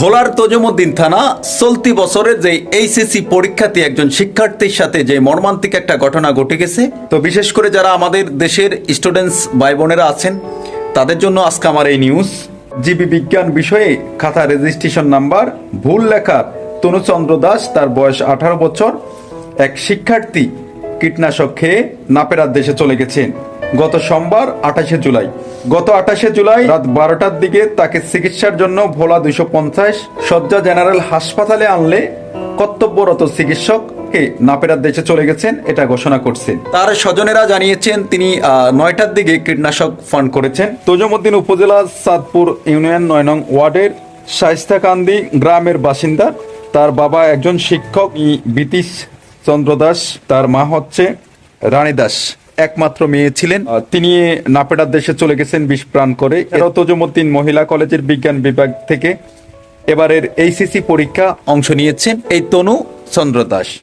ভোলার তজমুদ্দিন থানা, চলতি বছরের যে এইচএসসি পরীক্ষাতে একজন শিক্ষার্থীর সাথে যে মর্মান্তিক একটা ঘটনা ঘটে গেছে, তো বিশেষ করে যারা আমাদের দেশের স্টুডেন্টস ভাই বোনেরা আছেন, তাদের জন্য আজকে আমার এই নিউজ জীবী বিজ্ঞান বিষয়ে খাতা রেজিস্ট্রেশন নাম্বার ভুল লেখার তনুচন্দ্র দাস, তার বয়স আঠারো বছর, এক শিক্ষার্থী কীটনাশক খেয়ে নাপেরার দেশে চলে গেছেন। গত সোমবার আঠাশে জুলাই। গত আঠাশে জুলাই রাত বারোটার দিকে তাকে চিকিৎসার জন্য ভোলা দুইশো পঞ্চাশ সজ্জা জেনারেল হাসপাতালে আনলে কর্তব্যরত চিকিৎসককে নাপেরার দেশে চলে গেছেন, এটা ঘোষণা করছেন। তার স্বজনেরা জানিয়েছেন, তিনি নয়টার দিকে কীটনাশক ফান্ড করেছেন। তজুমুদ্দিন উপজেলা সাদপুর ইউনিয়ন নয় নং ওয়ার্ডের শাইস্তাকান্দি গ্রামের বাসিন্দা। তার বাবা একজন শিক্ষক বিতীশ চন্দ্র দাস। তার মা হচ্ছে রানী দাস। একমাত্র মেয়ে ছিলেন। তিনি নাপেডার দেশে চলে গেছেন, বিষ প্রাণ করে। এরা তজুমুদ্দিন মহিলা কলেজের বিজ্ঞান বিভাগ থেকে এবারের এইসিসি পরীক্ষা অংশ নিয়েছেন। এই তনু চন্দ্র দাস।